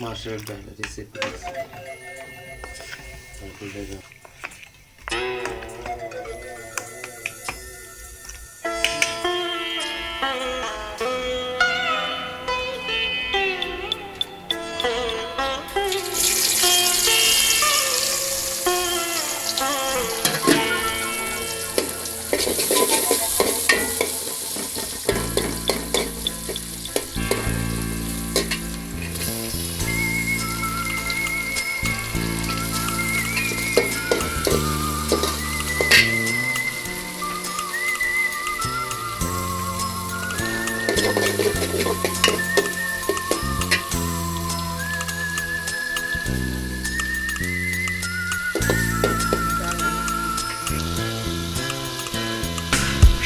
মাসের গান রেসিপি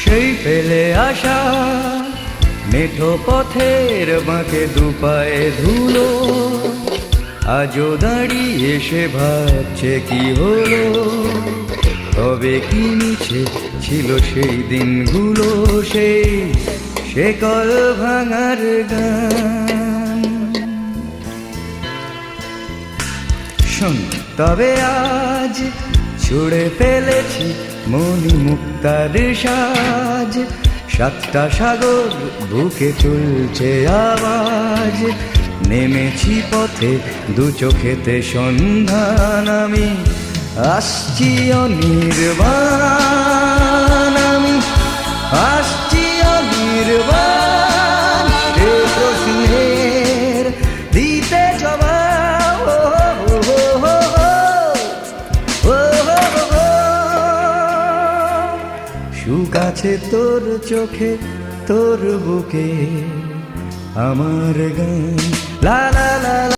সেই ফেলে আসা মেঠো পথের বাঁকে দুপায়ে ধুলো। আজও দাঁড়িয়ে সে ভাবছে কি হলো, তবে কি মিছে ছিল সেই দিনগুলো? সেই সে ভাঙার গান। শোন, তবে আজ ছুড়ে ফেলেছি মনি মুক্তার সাজ। সাতটা সাগর বুকে তুলছে আওয়াজ। নেমেছি পথে দু চোখেতে সন্ধান আমি। আসছি অনির্বাণ। সুখ আছে তোর চোখে তোর বুকে আমার গান। লা